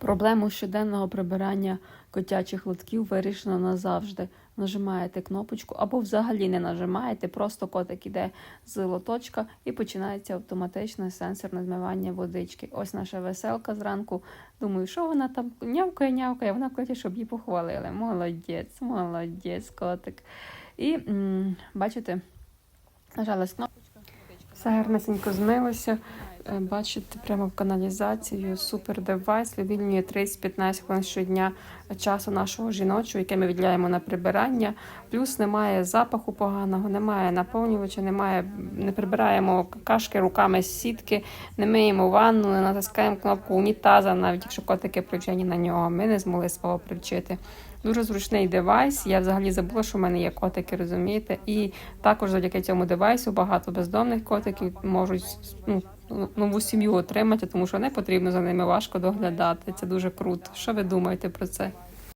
Проблему щоденного прибирання котячих лотків вирішено назавжди. Нажимаєте кнопочку або взагалі не нажимаєте, просто котик іде з лоточка і починається автоматичне сенсорне змивання водички. Ось наша веселка зранку. Думаю, що вона там нявкає, нявкає, вона хоче, щоб її похвалили. Молодець, молодець, котик. І м, бачите, нажалась кнопочка. Все гарнесенько змилося. Е, Бачите, прямо в каналізацію супер девайс вивільнює 30-15 хвилин щодня часу нашого жіночого, яке ми відділяємо на прибирання. Плюс немає запаху поганого, немає наповнювача, немає, не прибираємо кашки руками з сітки, не миємо ванну, не натискаємо кнопку унітаза, навіть якщо котики привчені на нього. Ми не змогли свого привчити. Дуже зручний девайс. Я взагалі забула, що в мене є котики, розумієте? І також завдяки цьому девайсу багато бездомних котиків можуть ну, нову сім'ю отримати, тому що не потрібно за ними важко доглядати. Це дуже круто. Що ви думаєте про це?